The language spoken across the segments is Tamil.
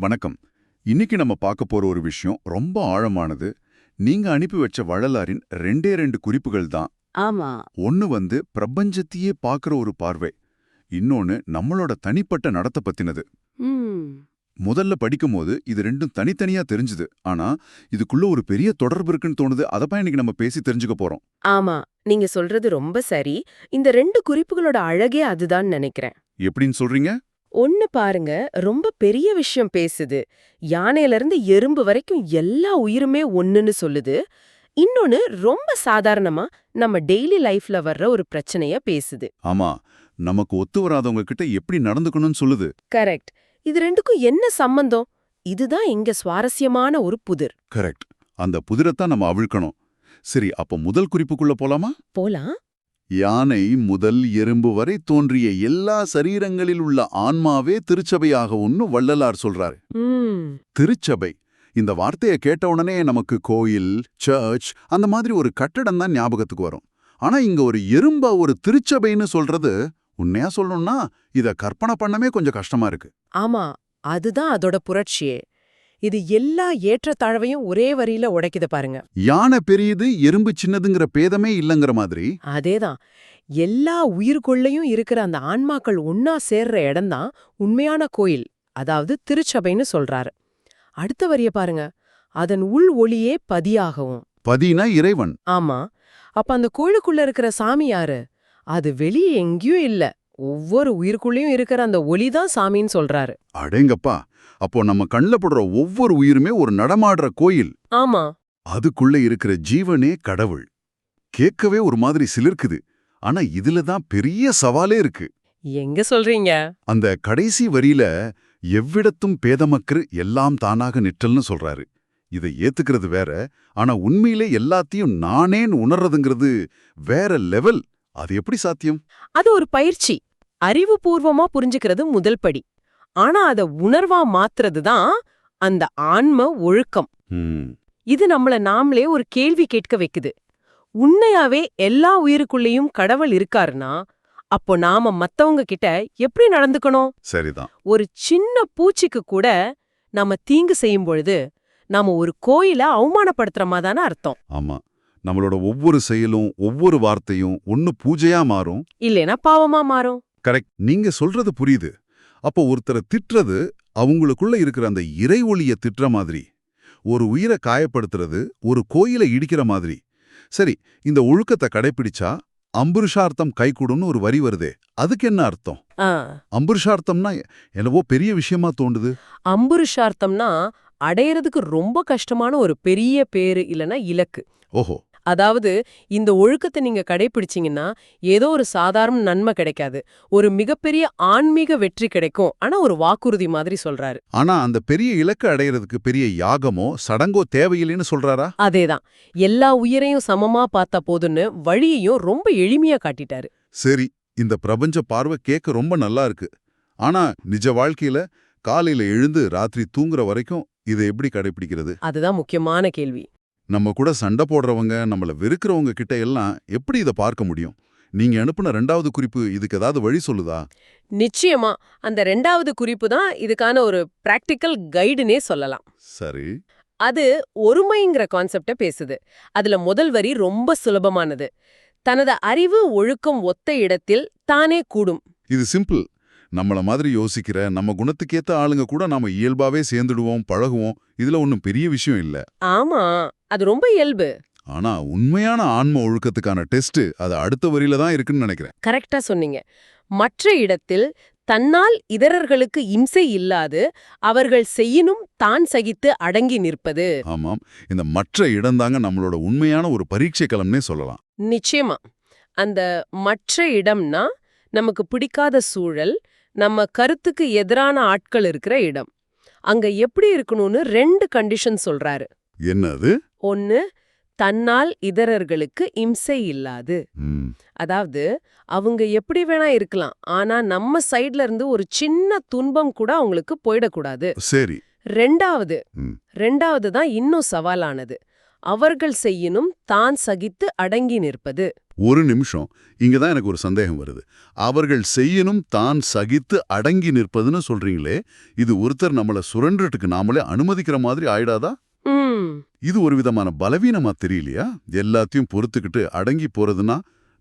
வணக்கம். இன்னைக்கு நம்ம பார்க்க போற ஒரு விஷயம் ரொம்ப ஆழமானது. நீங்க அனுப்பி வச்ச வள்ளலாரின் ரெண்டே ரெண்டு குறிப்புகள் தான். ஆமா. ஒன்னு வந்து பிரபஞ்சத்தையே பார்க்குற ஒரு பார்வை. இன்னொன்னு நம்மளோட தனிப்பட்ட நடத்த பத்தினது. முதல்ல படிக்கும்போது இது ரெண்டும் தனித்தனியா தெரிஞ்சுது. ஆனா இதுக்குள்ள ஒரு பெரிய தொடர்பு இருக்குன்னு தோணுது. அதப்பா இன்னைக்கு நம்ம பேசி தெரிஞ்சுக்க போறோம். ஆமா. நீங்க சொல்றது ரொம்ப சரி. இந்த ரெண்டு குறிப்புகளோட அழகே அதுதான் நினைக்கிறேன். எப்படின்னு சொல்றீங்க? ஒன்னு பாருங்க ரொம்ப பெரிய விஷயம் பேசுது. யானையில இருந்து எறும்பு வரைக்கும் எல்லா உயிருமே ஒண்ணுன்னு சொல்லுது. இன்னொன்னு ரொம்ப சாதாரணமா நம்ம டெய்லி லைஃப்ல வர்ற ஒரு பிரச்சனைய பேசுது. ஆமா நமக்கு ஒத்து வராதவங்க கிட்ட எப்படி நடந்துக்கணும்னு சொல்லுது. கரெக்ட் இது ரெண்டுக்கும் என்ன சம்பந்தம்? இதுதான் இங்க சுவாரஸ்யமான ஒரு புதிர். கரெக்ட் அந்த புதிரத்தான் நம்ம அவிழ்க்கணும். சரி அப்ப முதல் குறிப்புக்குள்ள போலாமா? போலாம். யானை முதல் எறும்பு வரை தோன்றிய எல்லா சரீரங்களில் உள்ள ஆன்மாவே திருச்சபையாக ஒன்னு வள்ளலார் சொல்றாரு. திருச்சபை. இந்த வார்த்தையை கேட்ட உடனே நமக்கு கோயில் சர்ச் அந்த மாதிரி ஒரு கட்டடம் தான் ஞாபகத்துக்கு வரும். ஆனா இங்க ஒரு எறும்ப ஒரு திருச்சபைன்னு சொல்றது உண்மையா சொல்லணும்னா இத கற்பனை பண்ணவே கொஞ்சம் கஷ்டமா இருக்கு. ஆமா அதுதான் அதோட புரட்சியே. இது எல்லா ஏற்றத்தாழ்வையும் ஒரே வரியில உடைக்குது பாருங்க. யானை பெரியது எறும்பு சின்னதுங்கிற பேதமே இல்லைங்கிற மாதிரி. அதேதான். எல்லா உயிர்கொள்ளையும் இருக்கிற அந்த ஆன்மாக்கள் ஒன்னா சேர்ற இடம்தான் உண்மையான கோயில் அதாவது திருச்சபைன்னு சொல்றாரு. அடுத்த வரிய பாருங்க. அதன் உள் ஒளியே பதியாகவும். பதினா இறைவன். ஆமா. அப்ப அந்த கோயிலுக்குள்ள இருக்கிற சாமி யாரு? அது வெளியே எங்கேயும் இல்ல. ஒவ்வொரு உயிருக்குள்ளேயும் இருக்கிற அந்த ஒளிதான் சாமின்னு சொல்றாரு. அடேங்கப்பா அப்போ நம்ம கண்ல படுற ஒவ்வொரு உயிருமே ஒரு நடமாடுற கோயில். ஆமா. அதுக்குள்ள இருக்கிற ஜீவனே கடவுள். கேட்கவே ஒரு மாதிரி சிலிர்க்குது. ஆனா இதுல தான் பெரிய சவாலே இருக்கு. எங்க சொல்றீங்க? அந்த கடைசி வரியில எவ்விடத்தும் பேதமக்ரு எல்லாம் தானாக நிற்றல்னு சொல்றாரு. இதை ஏத்துக்கிறது வேற ஆனா உண்மையிலே எல்லாத்தையும் நானேன்னு உணர்றதுங்கிறது வேற லெவல். அது எப்படி சாத்தியம்? அது ஒரு பயிற்சி. அறிவுபூர்வமா புரிஞ்சுக்கிறது முதல் படி. ஆனா அத உணர்வா மாத்துறது தான் அந்த ஆன்ம ஒழுக்கம். இது நம்மள நாமளே ஒரு கேள்வி கேட்க வைக்குது. உண்மையாவே எல்லா உயிருக்குள்ளேயும் கடவுள் இருக்காருன்னா அப்போ நாம மத்தவங்க கிட்ட எப்படி நடந்துக்கணும்? சரிதான். ஒரு சின்ன பூச்சிக்கு கூட நாம தீங்கு செய்யும் பொழுது நாம ஒரு கோயில அவமானப்படுத்துற தானே அர்த்தம். ஆமா. நம்மளோட ஒவ்வொரு செயலும் ஒவ்வொரு வார்த்தையும் ஒன்னு பூஜையா மாறும். இல்லைனா பாவமா மாறும். கரெக்ட் நீங்க சொல்றது புரியுது. அப்போ ஒருத்தரை திட்டுறது அவங்களுக்குள்ள இருக்கிற அந்த இறை ஒளிய திட்டுற மாதிரி. ஒரு உயிரை காயப்படுத்துறது ஒரு கோயிலை இடிக்கிற மாதிரி. சரி இந்த ஒழுக்கத்தை கடைப்பிடிச்சா அம்புருஷார்த்தம் கைகூடும்னு ஒரு வரி வருதே. அதுக்கு என்ன அர்த்தம்? அம்புருஷார்த்தம்னா என்னவோ பெரிய விஷயமா தோண்டுது அம்புருஷார்த்தம்னா அடையறதுக்கு ரொம்ப கஷ்டமான ஒரு பெரிய பேரு இல்லனா இலக்கு. ஓஹோ. அதாவது இந்த ஒழுக்கத்தை நீங்க கடைபிடிச்சீங்கன்னா ஏதோ ஒரு சாதாரண நன்மை கிடைக்காது. ஒரு மிகப்பெரிய ஆன்மீக வெற்றி கிடைக்கும். ஆனா ஒரு வாக்குறுதி மாதிரி சொல்றாரு. ஆனா அந்த பெரிய இலக்கு அடையறதுக்கு பெரிய யாகமோ சடங்கோ தேவையில்லைன்னு சொல்றாரா? அதேதான். எல்லா உயிரையும் சமமா பார்த்தா போதுன்னு வழியையும் ரொம்ப எளிமையா காட்டிட்டாரு. சரி இந்த பிரபஞ்ச பார்வை கேட்க ரொம்ப நல்லா இருக்கு. ஆனா நிஜ வாழ்க்கையில காலையில எழுந்து ராத்திரி தூங்குற வரைக்கும் இதை எப்படி கடைபிடிக்கிறது அதுதான் முக்கியமான கேள்வி. நம்ம கூட சண்டை போடுறவங்க நம்மள வெறுக்கிறவங்க கிட்ட எல்லாம் எப்படி இதை பார்க்க முடியும்? நீங்க அனுப்புன ரெண்டாவது குறிப்பு இதுக்கு ஏதாவது வழி சொல்லுதா? நிச்சயமா. அந்த ரெண்டாவது குறிப்பு தான் இதுக்கான ஒரு பிராக்டிக்கல் கைடுனே சொல்லலாம். சரி. அது ஒருமைங்கிற கான்செப்ட பேசுது. அதுல முதல் வரி ரொம்ப சுலபமானது. தனது அறிவு ஒழுக்கம் ஒத்த இடத்தில் தானே கூடும். இது சிம்பிள். நம்மள மாதிரி யோசிக்கிற நம்ம குணத்துக்கேத்த ஆளுங்க கூட நாம இயல்பாவே சேர்ந்துடுவோம் பழகுவோம். இதுல ஒன்றும் பெரிய விஷயம் இல்ல. ஆமா. அது ரொம்ப இயல்பு. ஆனா உண்மையான ஆன்ம ஒழுக்கத்துக்கான டெஸ்ட் அது அடுத்த வரியில தான் இருக்குன்னு நினைக்கிறேன். கரெக்டா சொன்னீங்க. மற்ற இடத்தில் தன்னால் இதரர்களுக்கு இம்சை இல்லாது அவர்கள் செய்யினும் தான் சகித்து அடங்கி நிற்பது. ஆமாம். இந்த மற்ற இடம்தாங்க நம்மளோட உண்மையான ஒரு பரீட்சை களம்னே சொல்லலாம். நிச்சயமா. அந்த மற்ற இடம்னா நமக்கு பிடிக்காத சூழல் நம்ம கருத்துக்கு எதிரான ஆட்கள் இருக்கிற இடம். அங்க எப்படி இருக்கணும்னு ரெண்டு கண்டிஷன் சொல்றாரு. என்னது? ஒன்னு தன்னால் இதரர்களுக்கு இம்சை இல்லாது. அதாவது அவங்க எப்படி வேணா இருக்கலாம் ஆனா நம்ம சைடுல இருந்து ஒரு சின்ன துன்பம் கூட அவங்களுக்கு போயிடக்கூடாது. சரி. ரெண்டாவது. ரெண்டாவது தான் இன்னும் சவாலானது. அவர்கள் செய்யினும் தான் சகித்து அடங்கி நிற்பது. ஒரு நிமிஷம். இங்க தான் எனக்கு ஒரு சந்தேகம் வருது. அவர்கள் செய்யணும் தான் சகித்து அடங்கி நிற்பதுன்னு சொல்றீங்களே இது ஒருத்தர் நம்மள சுரண்டுறதுக்கு நாமளே அனுமதிக்கிற மாதிரி ஆயிடாதா? ம். இது ஒரு விதமான பலவீனமா தெரியலையா? எல்லாத்தையும் பொறுத்துக்கிட்டு அடங்கி போறதுன்னா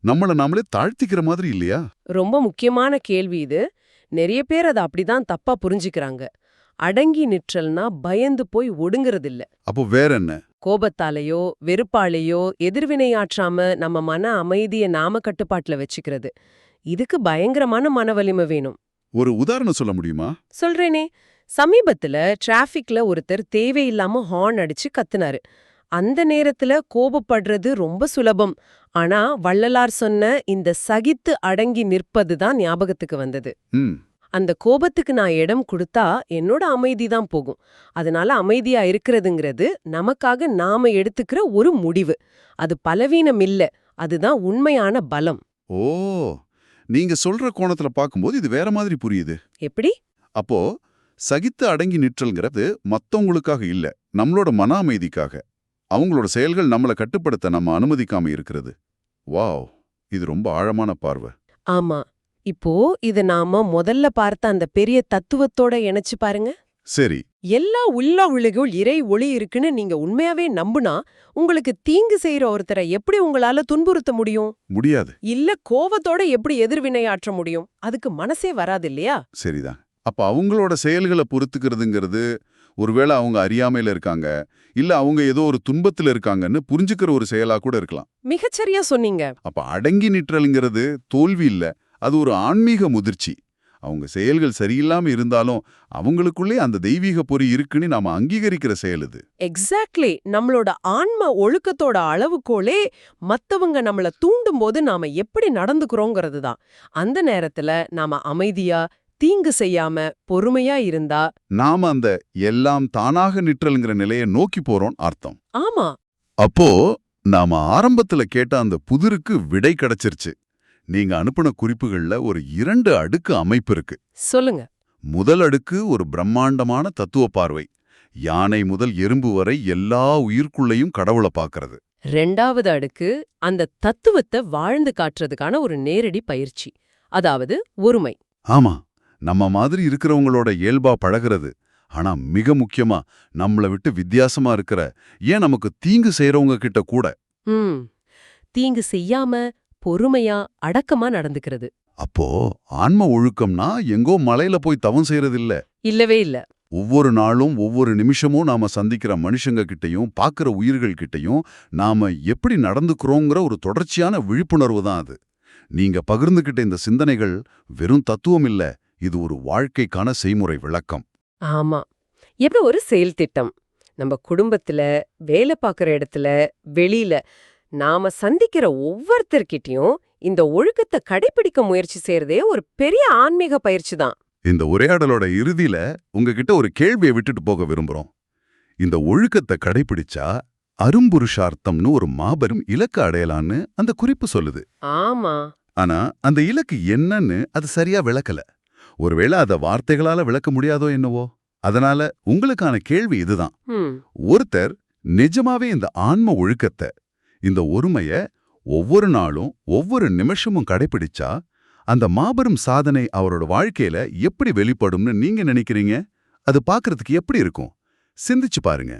நம்மள நாமளே தாழ்த்திக்கிற மாதிரி இல்லையா? ரொம்ப முக்கியமான கேள்வி இது. நிறைய பேர் அதை அப்படிதான் தப்பா புரிஞ்சுக்கிறாங்க. அடங்கி நிற்றல்னா பயந்து போய் ஒடுங்கறதில்ல. அப்போ வேற என்ன? கோபத்தாலேயோ வெறுப்பாலேயோ எதிர்வினையாற்றாம நம்ம மன அமைதிய நாம கட்டுப்பாட்டுல வச்சுக்கிறது. இதுக்கு பயங்கரமான மன வலிமை வேணும். ஒரு உதாரணம் சொல்ல முடியுமா? சொல்றேனே. சமீபத்துல டிராஃபிக்ல ஒருத்தர் தேவையில்லாம ஹார்ன் அடிச்சு கத்துனாரு. அந்த நேரத்துல கோபப்படுறது ரொம்ப சுலபம். ஆனா வள்ளலார் சொன்ன இந்த சகித்து அடங்கி நிற்பது தான் ஞாபகத்துக்கு வந்தது. அந்த கோபத்துக்கு நான் இடம் கொடுத்தா என்னோட அமைதி தான் போகும். அதனால அமைதியா இருக்கிறதுங்கிறது நமக்காக நாம எடுத்துக்கிற ஒரு முடிவு. அது பலவீனம் இல்ல. அதுதான் உண்மையான பலம். ஓ! நீங்க சொல்ற கோணத்துல பார்க்கும்போது இது வேற மாதிரி புரியுது. எப்படி? அப்போ சகித்து அடங்கி நிற்றல்ங்கிறது மத்தவங்களுக்காக இல்ல நம்மளோட மன அமைதிக்காக. அவங்களோட செயல்கள் நம்மள கட்டுப்படுத்த நம்ம அனுமதிக்காம இருக்கிறது. வாவ் இது ரொம்ப ஆழமான பார்வை. ஆமா இப்போ இத நாம முதல்ல பார்த்த அந்த பெரிய தத்துவத்தோட இணைச்சு பாருங்க. சரி. எல்லா உள்ள உலகுள் இறை ஒளி இருக்குன்னு நீங்க உண்மையாவே நம்புனா உங்களுக்கு தீங்கு செய்யற ஒருத்தரை எப்படி உங்களால துன்புறுத்த முடியும்? முடியாது. இல்ல கோவத்தோட எப்படி எதிர்வினையாற்ற முடியும்? அதுக்கு மனசே வராது இல்லையா? சரிதான். அப்ப அவங்களோட செயல்களை பொறுத்துக்கிறதுங்கிறது ஒருவேளை அவங்க அறியாமையில இருக்காங்க இல்ல அவங்க ஏதோ ஒரு துன்பத்துல இருக்காங்கன்னு புரிஞ்சுக்கிற ஒரு செயலா கூட இருக்கலாம். மிகச்சரியா சொன்னீங்க. அப்ப அடங்கி நிற்றல்ங்கிறது தோல்வி இல்ல அது ஒரு ஆன்மீக முதிர்ச்சி. அவங்க செயல்கள் சரியில்லாம இருந்தாலும் அவங்களுக்குள்ளே அந்த தெய்வீக பொறி இருக்குன்னு நாம அங்கீகரிக்கிற செயல் இது. எக்ஸாக்ட்லி நம்மளோட ஆன்ம ஒழுக்கத்தோட அளவுகோலே மத்தவங்க நம்மள தூண்டும் போது நாம எப்படி நடந்துக்கிறோங்கிறது தான் அந்த நேரத்துல நாம அமைதியா தீங்கு செய்யாம பொறுமையா இருந்தா நாம அந்த எல்லாம் தானாக நிற்றல்ங்கிற நிலையை நோக்கி போறோம் அர்த்தம். ஆமா. அப்போ நாம ஆரம்பத்துல கேட்ட அந்த புதிருக்கு விடை கிடைச்சிருச்சு. நீங்க அனுப்புன குறிப்புகள்ல ஒரு இரண்டு அடுக்கு அமைப்பு இருக்கு. சொல்லுங்க. முதல் அடுக்கு ஒரு பிரம்மாண்டமான தத்துவ பார்வை. யானை முதல் எறும்பு வரை எல்லா உயிர்க்குள்ளேயும் கடவுளை பார்க்கறது. ரெண்டாவது அடுக்கு அந்த தத்துவத்தை வாழ்ந்து காட்டுறதுக்கான ஒரு நேரடி பயிற்சி. அதாவது ஒருமை. ஆமா. நம்ம மாதிரி இருக்கிறவங்களோட இயல்பா பழகிறது. ஆனா மிக முக்கியமா நம்மள விட்டு வித்தியாசமா இருக்கிற ஏன் நமக்கு தீங்கு செய்யறவங்க கிட்ட கூட? தீங்கு செய்யாம பொறுமையா அடக்கமா நடந்துக்கிறது. அப்போ ஆன்ம ஒழுக்கம்னா எங்கோ மலையில போய் தவம் செய்யறதில்ல இல்லவே இல்ல. ஒவ்வொரு நாளும் ஒவ்வொரு நிமிஷமும் நாம சந்திக்கிற மனுஷங்க கிட்டயும் பார்க்கிற உயிர்கள் கிட்டயும் நாம எப்படி நடந்துக்கிறோங்கிற ஒரு தொடர்ச்சியான விழிப்புணர்வு தான் அது. நீங்க பகிர்ந்துகிட்ட இந்த சிந்தனைகள் வெறும் தத்துவம் இல்ல. இது ஒரு வாழ்க்கைக்கான செய்முறை விளக்கம். ஆமா. எப்படி ஒரு செயல் திட்டம்? நம்ம குடும்பத்துல வேலை பார்க்குற இடத்துல வெளியில நாம சந்திக்கிற ஒவ்வொருத்தர்கிட்டயும் இந்த ஒழுக்கத்தை கடைபிடிக்க முயற்சி செய்யறதே ஒரு பெரிய ஆன்மீக பயிற்சி தான். இந்த உரையாடலோட இறுதியில உங்ககிட்ட ஒரு கேள்வியை விட்டுட்டு போக விரும்புறோம். இந்த ஒழுக்கத்தை கடைபிடிச்சா அரும்புருஷார்த்தம்னு ஒரு மாபெரும் இலக்கு அடையலான்னு அந்த குறிப்பு சொல்லுது. ஆமா. ஆனா அந்த இலக்கு என்னன்னு அது சரியா விளக்கல. ஒருவேளை அத வார்த்தைகளால விளக்க முடியாதோ என்னவோ? அதனால உங்களுக்கான கேள்வி இதுதான். ஒருத்தர் நிஜமாவே இந்த ஆன்ம ஒழுக்கத்தை இந்த ஒருமைய ஒவ்வொரு நாளும் ஒவ்வொரு நிமிஷமும் கடைபிடிச்சா அந்த மாபெரும் சாதனை அவரோட வாழ்க்கையில எப்படி வெளிப்படும்னு நீங்க நினைக்கிறீங்க? அது பார்க்கறதுக்கு எப்படி இருக்கும்? சிந்திச்சு பாருங்க.